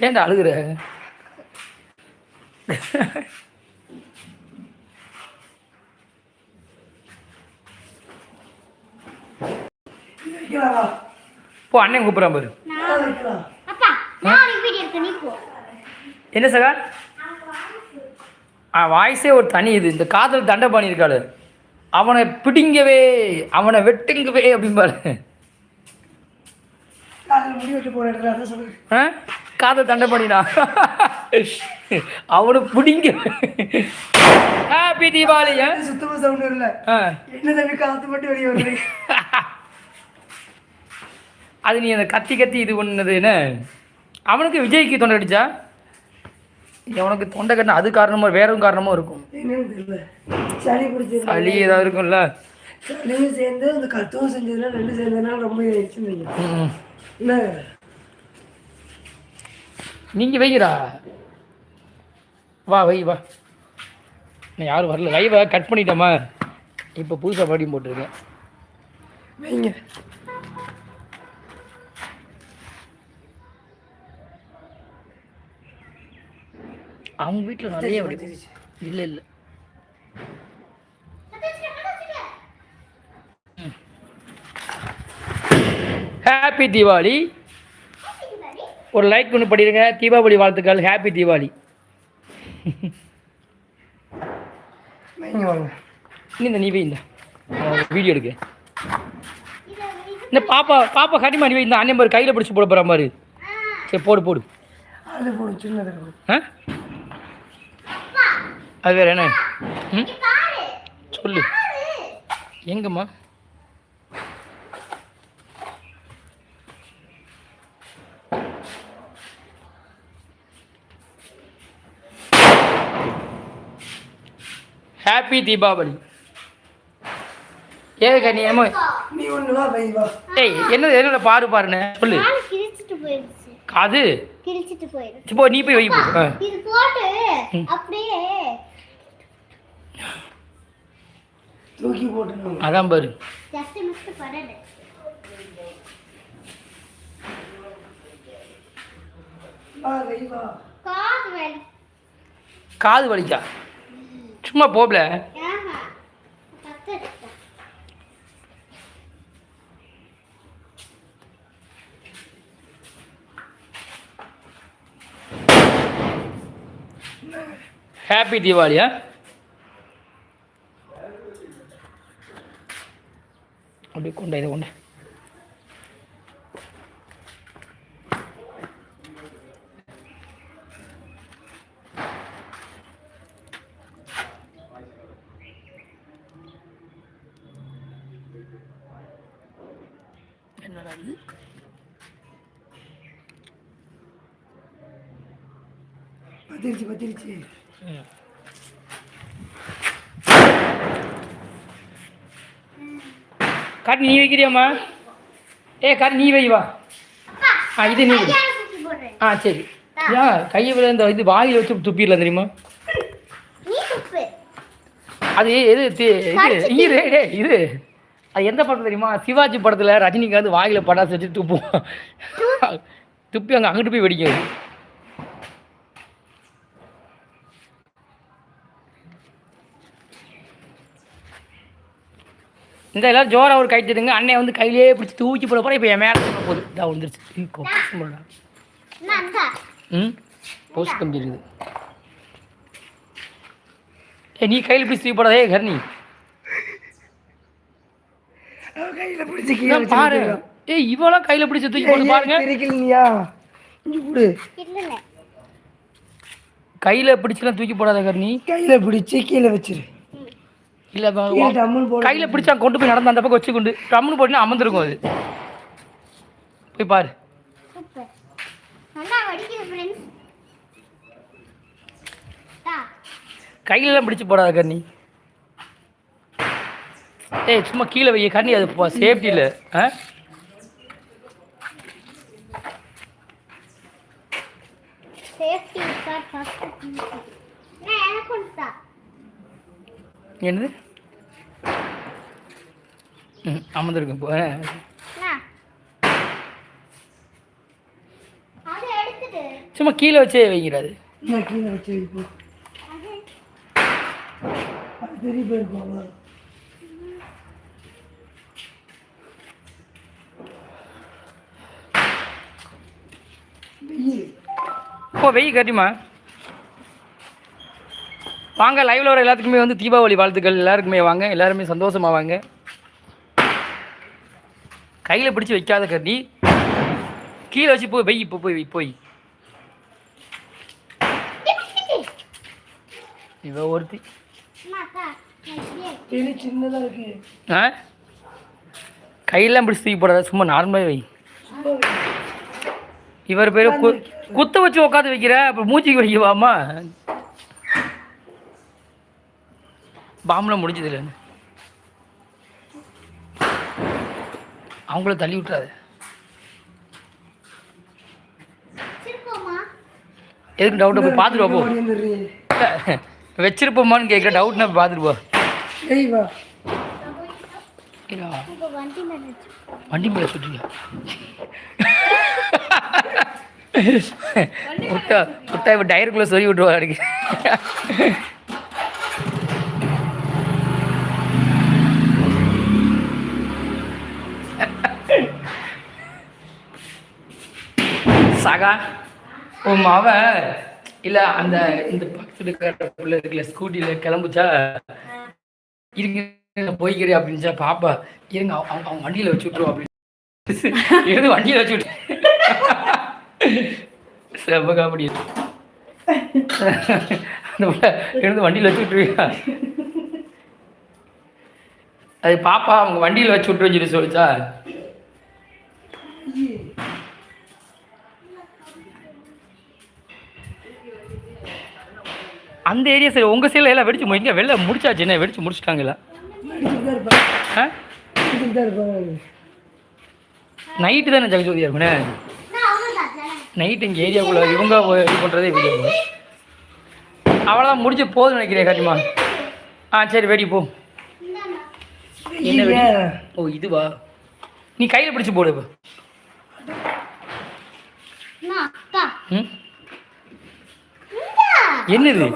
ஏன்டா அழுகுற? போ அண்ணன் கூப்பிட்றான் பாரு. என்ன சகா ஆ வாய்ஸே ஒரு தனி இது. இந்த காதல் தண்டை பண்ணியிருக்காளு. அவனை பிடிங்கவே அவனை வெட்டுங்கவே அப்படிம்பாரு ஆ? காதல் தண்டை பண்ணினா. அவனை பிடிங்க. ஹாப்பி தீபாவளி? சுத்தமாக சவுண்டு இல்லை ஆ. என்ன தம்பி காற்று மட்டும் வெளியே வருது? அது நீ அந்த கத்தி கத்தி இது பண்ணது என்ன? அவனுக்கு விஜய்க்கு தொண்டை அடிச்சா? உனக்கு தொண்டை கட்டின அது காரணமா வேறும் காரணமும் இருக்கும். சளி பிடிச்சது சளி ஏதாவது இருக்கும்ல. சளியும் சேர்ந்து அந்த கத்துவும் செஞ்சதுல ரெண்டு சேர்ந்ததுனால ரொம்ப. என்ன? நீங்க வைக்கிறா வா வை வா. நான் யாரும் வரல. லைவை கட் பண்ணிட்டோமா? இப்போ புதுசாக பாடி போட்டிருக்கேன். வைங்க. அவங்க வீட்டில் நிறைய இல்லை இல்லை. ஹாப்பி தீபாவளி ஒரு லைக் ஒன்று பண்ணிடுங்க தீபாவளி வாழ்த்துக்கள். ஹாப்பி தீபாவளி. நீ இந்த நீ வை இந்த. வீடியோ எடுக்க. இந்த பாப்பா பாப்பா கட்டி மாடி வை இந்த. அண்ணன் பாரு கையில் பிடிச்சி போட போகிற மாதிரி சரி போடு போடு. அது போடும் சின்னது ஆ? அது வேற என்ன? ம்? சொல்லு. எங்கம்மா? ஹாப்பி தீபாவளி ஏதுக்கா நீ ஏமா நீ ஒன்று வா வை வா. ஏய் என்னது என்னோட பாரு பாருன்னு சொல்லு. கால் கிழிச்சிட்டு போயிடுச்சு அது கிழிச்சிட்டு போயிடுச்சு இப்போ நீ போய் வை போ. இது போட்டு அப்படியே தூக்கி போட்டுருவாங்க அதான் பாரு. ஜஸ்ட் வை வா. காது வலி. காது வலிக்கா? சும்மா போகல. ஹாப்பி தீபாவளியா அப்படியே கொண்டா இதை கொண்டா பத்திரிச்சு பத்திரிச்சு காட்டு நீ வைக்கிறியாம்மா? ஏ காட்டு நீ வை வா. ஆ இது நீ ஆ சரி. ஏன் கையை இந்த இது வாயில் வச்சு துப்பிடலாம் தெரியுமா? நீ துப்பு. அது எது தி- இது இது அது எந்த படம் தெரியுமா? சிவாஜி படத்தில் ரஜினிகாந்த் வாயில படாசு வச்சு துப்புவோம் துப்பி அங்கே அங்கிட்டு போய் வெடிக்கும் இந்த எல்லாரும் ஜோரா ஒரு கை தருங்க அண்ணன் வந்து கையிலேயே பிடிச்சி தூக்கி போட போற. இப்போ என் மேலே போகுது. இதா வந்துருச்சு ம்? போஸ்ட் கம்பி இருக்குது ஏ நீ கையில் பிடிச்சி தூக்கி போடாதே கர்ணி. கையில பிடிச்சி பாரு. ஏய் இவெல்லாம் கையில பிடிச்சு தூக்கி போட்டு பாருங்க. இல்லைல்ல. கையில பிடிச்சலாம் தூக்கி போடாத கர்ணி. கையில பிடிச்சி கீழே வச்சிரு. இல்ல கையில பிடிச்சா கொண்டு போய் நடந்து அந்த பக்கம் வச்சு கொண்டு. டம்னு போட்டுனா அமர்ந்திருக்கும் அது. போய் பாரு. சூப்பர் நல்லா வடிக்குது ஃப்ரெண்ட்ஸ் தா. கையில எல்லாம் பிடிச்சு போடாத கர்ணி ஏய் சும்மா கீழே வை கர்ணி அது சேஃப்டி இல்லை. ஆ? என்னது? அமர்ந்திருக்கும் இப்போ எடுத்துட்டு. சும்மா கீழே வச்சே வைங்கிறாது நான் கீழே வச்சு அவ்வளோ வெயில் கட்டிமா வாங்க லைவ்ல வர எல்லாத்துக்குமே வந்து தீபாவளி வாழ்த்துக்கள். எல்லாருக்குமே வாங்க எல்லாருமே சந்தோஷமா வாங்க. கையில் பிடிச்சி வைக்காத கட்டி கீழே வச்சு போய் வெய் இப்போ போய் வை, போய். இவ ஒருத்தி. ஆ? கையெல்லாம் பிடிச்சி தூக்கி போடாத சும்மா நார்மலாக வை வை. இவர் பேர் குத்த வச்சு உட்காந்து வைக்கிற அப்புறம் மூச்சிக்கு வைக்கவாமா? பாம்புல முடிஞ்சது இல்லை அவங்கள தள்ளி விட்டுறாது. வச்சிருக்கோமா எதுக்கு டவுட்டை போய் பார்த்துட்டு வா போ. வச்சிருப்போமான்னு கேட்குற டவுட்னா பார்த்துட்டு போ. வண்டி மேலே வண்டி மேலே சுற்றியா முட்டா முட்டா இப்போ டயருக்குள்ளே சொல்லி விட்டுருவா அடிக்க சகா உன் அவன் இல்லை அந்த இந்த பக்கத்தில் இருக்கிற பிள்ளை இருக்குல்ல ஸ்கூட்டியில் கிளம்புச்சா? இருங்க நான் போய்க்கிறேன் அப்படின்ச்சா பாப்பா இருங்க அவங்க அவங்க- அவங்க வண்டியில் வச்சு விட்ருவோம் அப்படின்னு. இருந்து வண்டியில் வச்சு விட்டு. செவ்வ காமெடி. அந்த இருந்து வண்டியில் வச்சு விட்ருவியா அது பாப்பா அவங்க வண்டியில் வச்சு விட்டுருன்னு சொல்லி சொல்லிச்சா? அந்த ஏரியா சரி உங்கள் சைடில் எல்லாம் வெடிச்சு இங்க வெளில முடிச்சாச்சு என்ன வெடிச்சு முடிச்சிட்டாங்களா? நைட்டு தானே ஜெகஜோதியா இருக்குண்ணே நான் அவ்வளோதான் நைட் இங்கே ஏரியாக்குள்ளே இவங்க இது பண்ணுறதே வீடியோ அவ்வளோதான் முடிஞ்சு போதும் நினைக்கிறேன் காட்டிமா ஆ சரி வெடி போ. என்ன ஓ இதுவா? நீ கையில் பிடிச்சி போடு இப்போ. ம்? என்னது?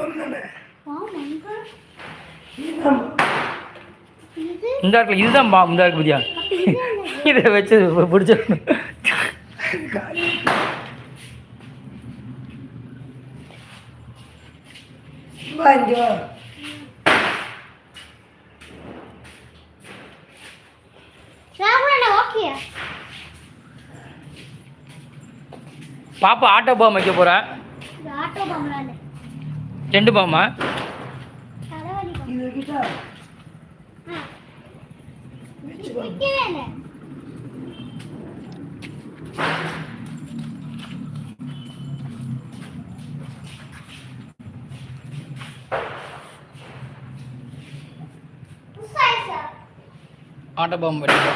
இந்த இடத்துல இதுதான் பா இந்த இடத்துல பத்தியா? இதை வச்சு பிடிச்ச பாப்பா ஆட்டோ பாம் வைக்க போகிறேன் இது ஆட்டோ பங்களால ரெண்டு பாமா தலைவலி இது வைக்கிட்டா ஆ வச்சு வைக்கவே ரெண்டு பாமா. ஆட்டோ பாம்பு வைக்க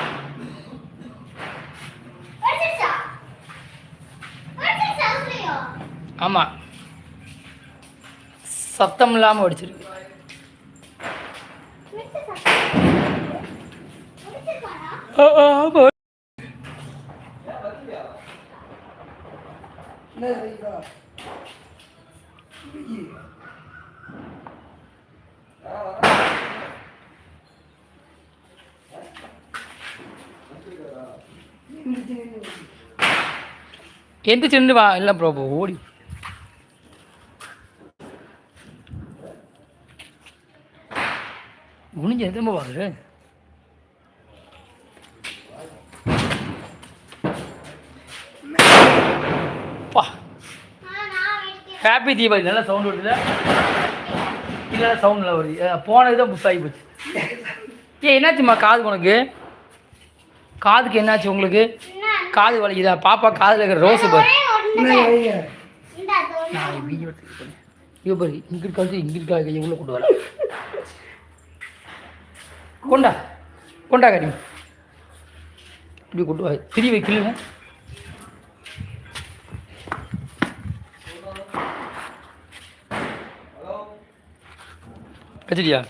ஆமாம் சத்தம் இல்லாமல் வெடிச்சிருக்கு எந்திரிச்சு நின்று வா. இல்லை ப்ரோ ஓடி. குனிஞ்சு எதுவும் பாக்குது பா. ஆ நான் வெடிக்கிறேன் ஹாப்பி தீபாவளி நல்லா சவுண்ட் வருதுல இல்லை சவுண்ட் நல்லா வருது. போனது தான் புஷ் ஆகி போச்சு. ஏ என்னாச்சும்மா காது உனக்கு? காதுக்கு என்னாச்சு உங்களுக்கு? காது வலிக்குதா? பாப்பா காதில் இருக்கிற ரோஸு பாரு. நான் பாரு இங்கிட்டு கழிச்சு இங்கிட்டு கையை உள்ள கொண்டு வர கொண்டா கொண்டா கறி. இப்படி கொண்டு வா திரி வைக்கல வச்சிட்டியா?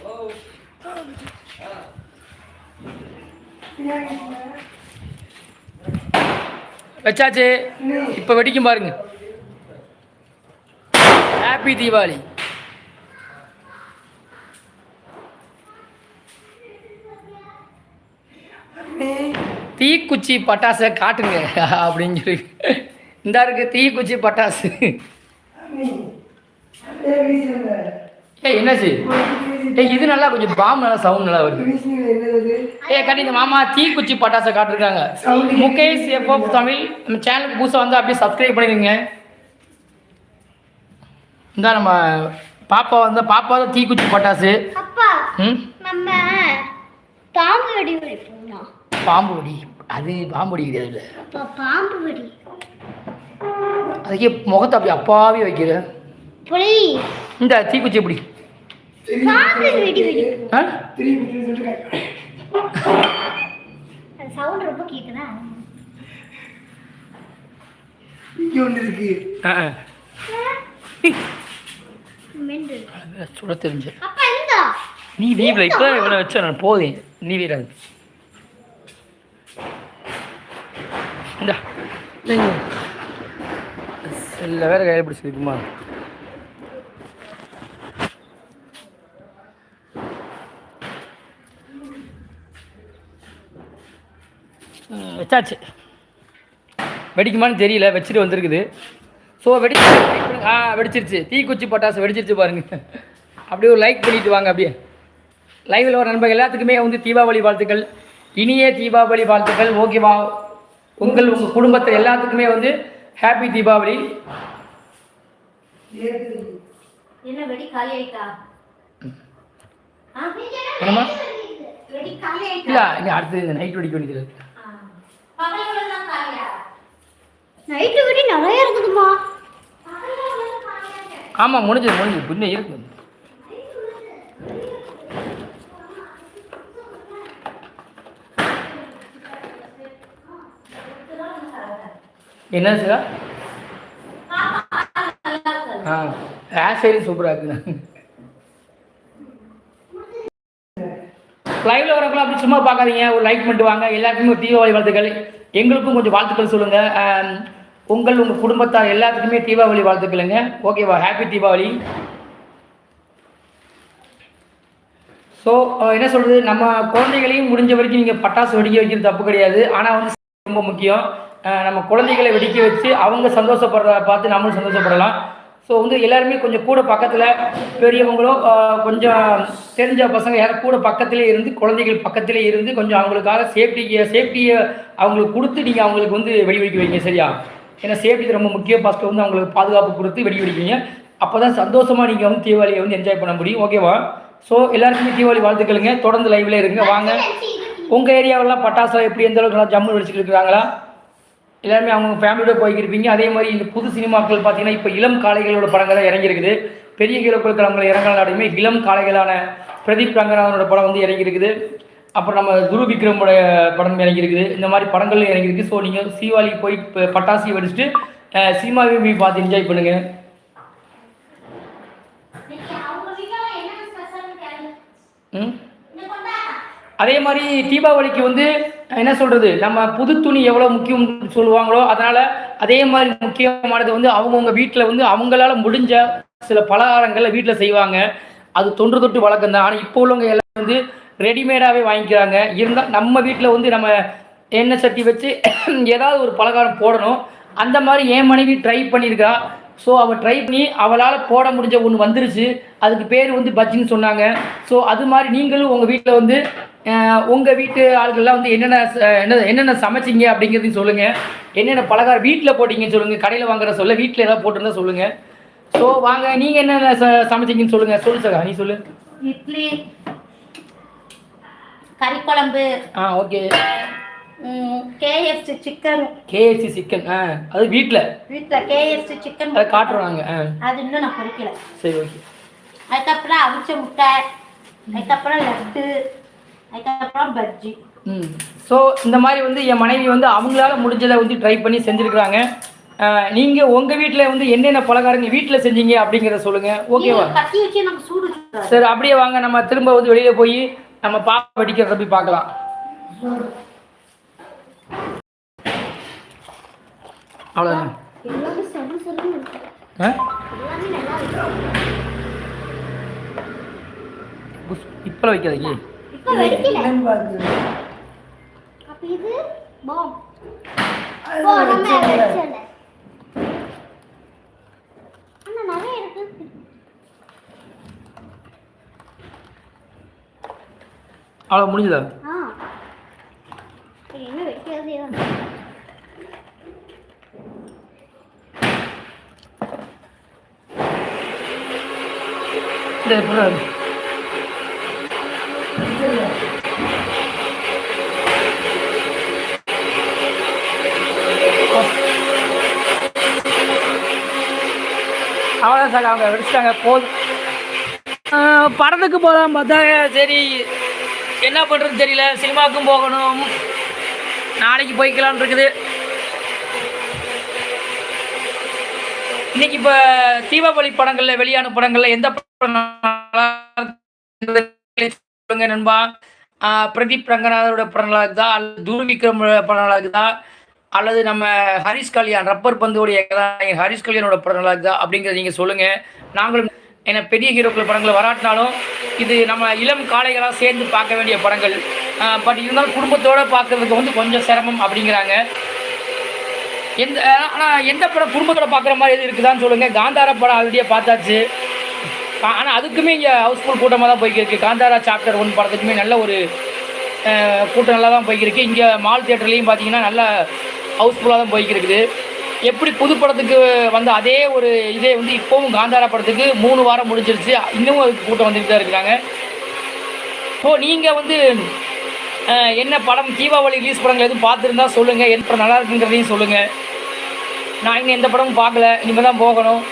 வச்சாச்சு. இப்போ வெடிக்கும் பாருங்க. ஹாப்பி தீபாவளி தீக்குச்சி பட்டாசை காட்டுங்க அப்படின்னு சொல்லி. இந்த இருக்கு தீக்குச்சி பட்டாசு. ஏய் என்னாச்சு? ஏய் இது நல்லா கொஞ்சம் பாம் நல்லா சவுண்ட் நல்லா வருது. வீசுங்க என்னது ஏ கட்டி இந்த மாமா தீக்குச்சி பட்டாசை காட்டிருக்காங்க. முகேஷ் எஃப்எஃப் தமிழ் நம்ம சேனலுக்கு புதுசாக வந்து அப்படியே சப்ஸ்கிரைப் பண்ணிடுங்க. இந்த நம்ம பாப்பா வந்து பாப்பா தான் தீக்குச்சி பட்டாசு. அப்பா ம்? நம்ம பாம்பு வெடி பாம்பு வெடி. அது பாம்பு வெடி கிடையாது பாம்பு வெடி. அதுக்கே முகத்தை அப்படி அப்பாவே வைக்கிற. இந்த தீக்குச்சி எப்படி? சவுண்ட் ரொம்ப கேக்குதா? இங்க இருக்கு. சுட தெரிஞ்சு அப்பா இந்த. நீ வீவில் இப்போ இவ்வளோ வச்ச நான் போதேன் நீ வீராது இல்லை வேற கையில் பிடிச்சிருக்குமா வச்சாச்சு. வெடிக்குமான்னு தெரியல வச்சுட்டு வந்திருக்குது. ஸோ வெடிச்சு ஆ வெடிச்சிருச்சு. தீக்குச்சி பட்டாசு வெடிச்சிருச்சு பாருங்கள் அப்படியே ஒரு லைக் பண்ணிட்டு வாங்க அப்படியே. லைவில் வர நண்பர்கள் எல்லாத்துக்குமே வந்து தீபாவளி வாழ்த்துக்கள். இனிய தீபாவளி வாழ்த்துக்கள். ஓகேவா? உங்கள் உங்கள் குடும்பத்தில் எல்லாத்துக்குமே வந்து ஹாப்பி தீபாவளி. இல்லை இனி அடுத்தது இந்த நைட் வெடிக்க வேண்டியது. நைட்டு வெடி நிறைய இருக்குதுமா ஆமாம் முடிஞ்சது முடிஞ்சது. பின்ன இருக்கு. என்ன சார் ஆ ஹேர் ஸ்டைல் சூப்பராக இருக்குண்ணா. லைவ்ல வரக்குள்ள அப்படி சும்மா பார்க்காதீங்க. ஒரு லைக் பண்ணிட்டு வாங்க. எல்லாருக்குமே ஒரு தீபாவளி வாழ்த்துக்கள். எங்களுக்கும் கொஞ்சம் வாழ்த்துக்கள் சொல்லுங்க. உங்கள் உங்கள் குடும்பத்தார் எல்லாத்துக்குமே தீபாவளி வாழ்த்துக்களுங்க. ஓகேவா ஹாப்பி தீபாவளி. ஸோ என்ன சொல்கிறது நம்ம குழந்தைகளையும் முடிஞ்ச வரைக்கும் நீங்கள் பட்டாசு வெடிக்க வைக்கிறது தப்பு கிடையாது. ஆனால் வந்து ரொம்ப முக்கியம். நம்ம குழந்தைகளை வெடிக்க வச்சு அவங்க சந்தோஷப்படுறத பார்த்து நம்மளும் சந்தோஷப்படலாம். ஸோ வந்து எல்லாருமே கொஞ்சம் கூட பக்கத்தில் பெரியவங்களும் கொஞ்சம் தெரிஞ்ச பசங்க யாரும் கூட பக்கத்திலே இருந்து குழந்தைகள் பக்கத்திலே இருந்து கொஞ்சம் அவங்களுக்காக சேஃப்டிக்கு சேஃப்டியை அவங்களுக்கு கொடுத்து நீங்கள் அவங்களுக்கு வந்து வெடி வெடிக்க வைங்க சரியா? ஏன்னா சேஃப்டி ரொம்ப முக்கியம். ஃபஸ்ட்டு வந்து அவங்களுக்கு பாதுகாப்பு கொடுத்து வெடி வெடிப்பீங்க அப்போ தான் சந்தோஷமாக நீங்கள் வந்து தீபாவளியை வந்து என்ஜாய் பண்ண முடியும். ஓகேவா ஸோ எல்லாருக்குமே தீபாவளி வாழ்த்துக்களுங்க. தொடர்ந்து லைவ்ல இருங்க. வாங்க. உங்கள் ஏரியாவெல்லாம் பட்டாசுலாம் எப்படி எந்த அளவுக்கு ஜம்மு வெடிச்சிட்டு இருக்கிறாங்களா எல்லாருமே அவங்க ஃபேமிலியோட போய்க்கிருப்பீங்க அதே மாதிரி இந்த புது சினிமாக்கள் பார்த்தீங்கன்னா இப்போ இளம் காளைகளோட படங்கள் தான் இறங்கியிருக்குது. பெரிய ஹீரோக்கள் கிளம்புல இறங்கலாடையுமே இளம் காளைகளான பிரதீப் ரங்கநாதனோட படம் வந்து இறங்கியிருக்குது. அப்புறம் நம்ம குரு விக்ரமோட படம் இறங்கியிருக்குது. இந்த மாதிரி படங்கள் இறங்கியிருக்கு. ஸோ நீங்கள் தீபாவளி போய் பட்டாசு வெடிச்சிட்டு அஹ், சினிமாவையும் போய் பார்த்து என்ஜாய் பண்ணுங்கள் அதே மாதிரி தீபாவளிக்கு வந்து என்ன சொல்றது? நம்ம புது துணி எவ்வளோ முக்கியம் சொல்லுவாங்களோ அதனால அதே மாதிரி முக்கியமானது வந்து அவங்கவுங்க வீட்டில் வந்து அவங்களால முடிஞ்ச சில பலகாரங்களை வீட்டில் செய்வாங்க. அது தொன்று தொட்டு வழக்கம் தான். ஆனால் இப்போ உள்ளவங்க எல்லாம் வந்து ரெடிமேடாகவே வாங்கிக்கிறாங்க. இருந்தால் நம்ம வீட்டில் வந்து நம்ம எண்ணெய் சட்டி வச்சு ஏதாவது ஒரு பலகாரம் போடணும். அந்த மாதிரி என் மனைவி ட்ரை பண்ணியிருக்கா ஸோ அவள் ட்ரை பண்ணி அவளால் போட முடிஞ்ச ஒன்று வந்துருச்சு. அதுக்கு பேர் வந்து பஜ்ஜின்னு சொன்னாங்க. ஸோ அது மாதிரி நீங்களும் உங்கள் வீட்டில் வந்து உங்கள் வீட்டு ஆளுகள்லாம் வந்து என்னென்ன என்ன என்னென்ன சமைச்சிங்க அப்படிங்கிறதையும் சொல்லுங்கள் என்னென்ன பலகாரம் வீட்டில் போட்டிங்கன்னு சொல்லுங்கள் கடையில் வாங்குற சொல்ல வீட்டில் ஏதாவது போட்டிருந்தா சொல்லுங்கள் ஸோ வாங்க நீங்கள் என்னென்ன ச சமைச்சிங்கன்னு சொல்லுங்கள் சொல்லு சகா நீ சொல்லு. இட்லி கறி குழம்பு. ஆ okay. KFC chicken KFC chicken ஆ அது வீட்டில் வீட்டில் கேஎஃப்சி சிக்கன் அதை ஆ. அது இன்னும் நான் பொரிக்கல சரி ஓகே. அதுக்கப்புறம் அவிச்ச முட்டை அதுக்கப்புறம் லட்டு அதுக்கப்புறம் பஜ்ஜி. ம். ஸோ இந்த மாதிரி வந்து என் மனைவி வந்து அவங்களால முடிஞ்சதை வந்து ட்ரை பண்ணி செஞ்சுருக்குறாங்க. நீங்கள் உங்கள் வீட்டில் வந்து என்னென்ன பலகாரங்கள் வீட்டில் செஞ்சீங்க அப்படிங்கிறத சொல்லுங்கள் ஓகேவா. சரி அப்படியே வாங்க. நம்ம திரும்ப வந்து வெளியில் போய் நம்ம பாப்பா வெடிக்கிறத போய் பார்க்கலாம் அவ்வளோதான் எல்லாமே சடு சடுன்னு இருக்கு ஆ எல்லாமே நல்லா இப்போ வைக்காதீங்க இப்ப வெடிக்கல என்னன்னு பாருங்க அப்ப இது பாம் அது ஓ நம்ம வச்சது. வெடிச்சல அண்ணா நிறைய இருக்கு. அவ்வளோ முடிஞ்சுதா? என்ன வெடிக்கிறதே இந்த அவ்வளோதான் சார் அவங்க வெடிச்சிட்டாங்க போதும். படத்துக்கு போகலாம் பார்த்தா சரி என்ன பண்ணுறதுன்னு தெரியல சினிமாவுக்கும் போகணும். நாளைக்கு போய்க்கலாம்னு இருக்குது. இன்னைக்கு இப்போ தீபாவளி படங்களில் வெளியான படங்களில் எந்த படம் சொல்லுங்க நண்பா. பிரதீப் ரங்கநாதரோட படம் நல்லா இருக்குதா அல்லது தூர்விக்ரம் விக்ரம் படம் இருக்குதா அல்லது நம்ம ஹரிஷ் கல்யாண் ரப்பர் பந்தோடைய கதாநாயகன் ஹரிஷ் கல்யாணோட படம் இருக்குதா அப்படிங்கிறத நீங்கள் சொல்லுங்கள் நாங்களும் ஏன்னா பெரிய ஹீரோக்கள் படங்களை வராட்டினாலும் இது நம்ம இளம் காளைகளாக சேர்ந்து பார்க்க வேண்டிய படங்கள். பட் இருந்தாலும் குடும்பத்தோடு பார்க்கறதுக்கு வந்து கொஞ்சம் சிரமம் அப்படிங்கிறாங்க. எந்த ஆனால் எந்த படம் குடும்பத்தோட பார்க்குற மாதிரி எது இருக்குதான்னு சொல்லுங்கள் காந்தார படம் ஆல்ரெடியாக பார்த்தாச்சு. ஆனால் அதுக்குமே இங்கே ஹவுஸ்ஃபுல் கூட்டமாக தான் போய்க்கிருக்கு. காந்தாரா சாப்டர் ஒன் படத்துக்குமே நல்ல ஒரு கூட்டம் நல்லா தான் போய்க்கிருக்கு. இங்கே மால் தியேட்டர்லேயும் பார்த்தீங்கன்னா நல்லா ஹவுஸ்ஃபுல்லாக தான் போய்க்கிருக்குது. எப்படி புது படத்துக்கு வந்த அதே ஒரு இதே வந்து இப்போவும் காந்தாரா படத்துக்கு மூணு வாரம் முடிஞ்சிருச்சு. இன்னமும் அதுக்கு கூட்டம் வந்துட்டு தான் இருக்கிறாங்க ஸோ நீங்கள் வந்து என்ன படம் தீபாவளி ரிலீஸ் படங்கள் எதுவும் பார்த்துருந்தா சொல்லுங்கள் என் படம் நல்லா இருக்குங்கிறதையும் சொல்லுங்கள் நான் இன்னும் எந்த படமும் பார்க்கல. இனிமேல் தான் போகணும்.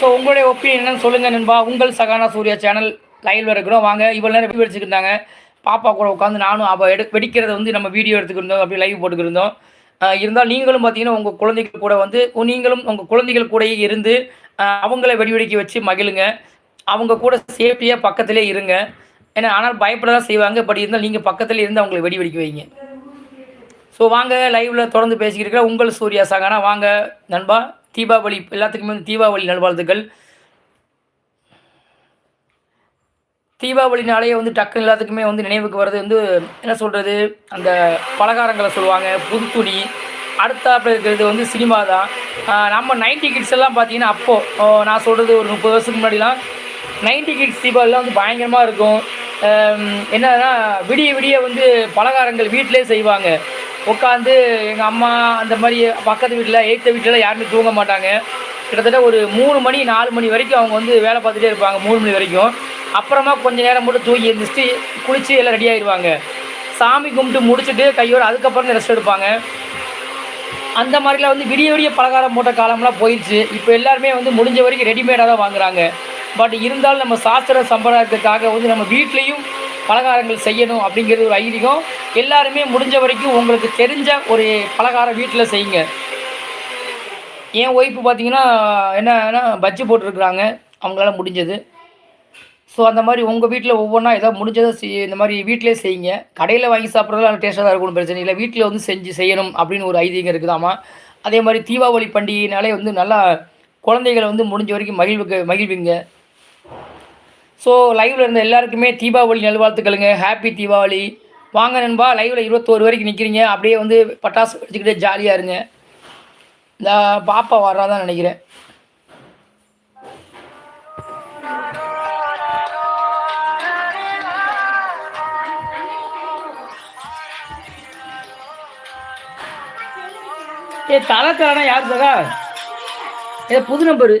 ஸோ உங்களுடைய ஒப்பீனியன் என்னன்னு சொல்லுங்கள் நண்பா. உங்கள் சகானா சூர்யா சேனல் லைவில் இருக்கிறோம். வாங்க இவ்வளோ நேரம் எப்படி வச்சுருந்தாங்க பாப்பா கூட உட்காந்து நானும் அவள் எடு வெடிக்கிறத வந்து நம்ம வீடியோ எடுத்துக்கிருந்தோம். அப்படி லைவ் போட்டுக்கிருந்தோம். இருந்தால் நீங்களும் பார்த்தீங்கன்னா உங்கள் குழந்தைகள் கூட வந்து நீங்களும் உங்கள் குழந்தைகள் கூடயே இருந்து அவங்கள வெடி வெடிக்க வச்சு மகிழுங்க. அவங்க கூட சேஃப்டியாக பக்கத்திலே இருங்க. ஏன்னா ஆனால் பயப்பட தான் செய்வாங்க. பட் இருந்தால் நீங்கள் பக்கத்தில் இருந்து அவங்களை வெடி வெடிக்க வைங்க. ஸோ வாங்க லைவில் தொடர்ந்து பேசிக்கிட்டு உங்கள் சூர்யா சாங்கானா வாங்க நண்பா. தீபாவளி எல்லாத்துக்குமே வந்து தீபாவளி நல்வாழ்த்துக்கள். தீபாவளினாலே வந்து டக்குன்னு எல்லாத்துக்குமே வந்து நினைவுக்கு வர்றது வந்து என்ன சொல்கிறது அந்த பலகாரங்களை சொல்லுவாங்க புது துணி. அடுத்தாப்பில் இருக்கிறது வந்து சினிமா தான். நம்ம நைன்டி கிட்ஸ் எல்லாம் பார்த்தீங்கன்னா அப்போது நான் சொல்கிறது ஒரு முப்பது வருஷத்துக்கு முன்னாடிலாம் நைன்டி கிட்ஸ் தீபாவளிலாம் வந்து பயங்கரமாக இருக்கும். என்னன்னா விடிய விடிய வந்து பலகாரங்கள் வீட்டிலே செய்வாங்க. உட்காந்து எங்கள் அம்மா அந்த மாதிரி பக்கத்து வீட்டில் எய்த்த வீட்டிலலாம் யாருமே தூங்க மாட்டாங்க. கிட்டத்தட்ட ஒரு மூணு மணி நாலு மணி வரைக்கும் அவங்க வந்து வேலை பார்த்துட்டே இருப்பாங்க மூணு மணி வரைக்கும். அப்புறமா கொஞ்ச நேரம் மட்டும் தூங்கி எழுந்திரிச்சிட்டு குளித்து எல்லாம் ரெடி ஆகிடுவாங்க சாமி கும்பிட்டு முடிச்சுட்டு கையோடு அதுக்கப்புறம் தான் ரெஸ்ட் எடுப்பாங்க. அந்த மாதிரிலாம் வந்து விடிய விடிய பலகாரம் போட்ட காலம்லாம் போயிடுச்சு. இப்போ எல்லாருமே வந்து முடிஞ்ச வரைக்கும் ரெடிமேடாக தான் வாங்குகிறாங்க பட் இருந்தாலும் நம்ம சாஸ்திர சம்பிரதாயத்துக்காக வந்து நம்ம வீட்லேயும் பலகாரங்கள் செய்யணும் அப்படிங்கிறது ஒரு ஐதீகம். எல்லாருமே முடிஞ்ச வரைக்கும் உங்களுக்கு தெரிஞ்ச ஒரு பலகாரம் வீட்டில் செய்யுங்க. என் ஒய்ஃபு பார்த்தீங்கன்னா என்னன்னா பஜ்ஜி போட்டிருக்கிறாங்க. அவங்களால முடிஞ்சது. ஸோ அந்த மாதிரி உங்கள் வீட்டில் ஒவ்வொன்றா ஏதோ முடிஞ்சதை செய் இந்த மாதிரி வீட்டிலே செய்யுங்க. கடையில் வாங்கி சாப்பிட்றதுலாம் டேஸ்ட்டாக தான் இருக்கணும் பிரச்சனை இல்லை. வீட்டில் வந்து செஞ்சு செய்யணும் அப்படின்னு ஒரு ஐதீகம் இருக்குதாமா? அதே மாதிரி தீபாவளி பண்டிகைனாலே வந்து நல்லா குழந்தைகளை வந்து முடிஞ்ச வரைக்கும் மகிழ்வுக்கு மகிழ்விங்க. ஸோ லைவில் இருந்த எல்லாருக்குமே தீபாவளி நல்வாழ்த்துக்களுங்க. ஹாப்பி தீபாவளி. வாங்க நண்பா லைவில் இருபத்தோரு வரைக்கும் நிற்கிறீங்க அப்படியே வந்து பட்டாசு வச்சுக்கிட்டே ஜாலியாக இருங்க. இந்த பாப்பா வர்றாதான் நினைக்கிறேன். ஏ தலை தரனா யார் சகா? ஏ புது நம்பரு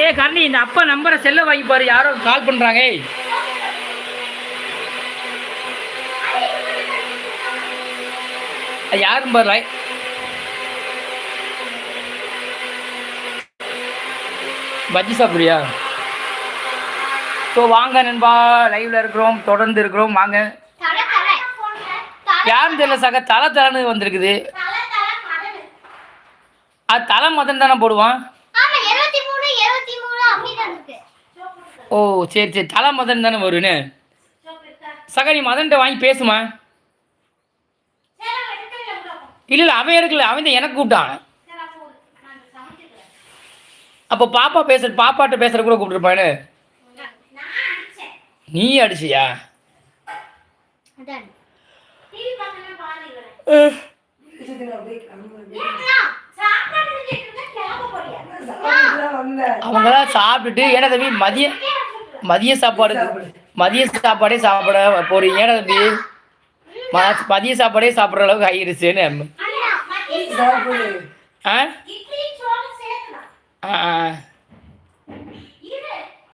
ஏ கர்ணி இந்த அப்பா நம்பரை செல்ல வாங்கி பாரு. யாரோ கால் பண்றாங்க. ஏய். யாரும் பாரு. பஜ்ஜி சாப்பிடுறியா? ஸோ வாங்க நண்பா. லைவ்ல இருக்கிறோம் தொடர்ந்து இருக்கிறோம். வாங்க. யாரும் தெரியல சக தலை தலைன்னு வந்திருக்குது. அது தலை மதன் தானே போடுவான் ஆமா இருபத்தி மூணு இருபத்தி மூணு அப்படிதான் இருக்கு ஓ சரி சரி தலை மதன் தானே வருன்னு. சக நீ மதன்கிட்ட வாங்கி பேசுமா? இல்லை இல்லை அவன் எடுக்கல அவன் தான் எனக்கு கூப்பிட்டான். அப்போ பாப்பா பேசுற பாப்பாட்ட பேசுற கூட கூப்பிட்டுருப்பானு? நீ அடிச்சியா? அதான். அவங்களாம் சாப்பிட்டுட்டு ஏன்னா தம்பி மதியம் மதிய சாப்பாடு மதிய சாப்பாடே சாப்பிட போறீங்க. ஏன்னா தம்பி மதிய சாப்பாடே சாப்பிட்ற அளவுக்கு ஆகிருச்சுன்னு அண்ணா மத்திய சாப்பிடு. ஆ? இட்லி சோறு சேர்க்கலாம் ஆ ஆ.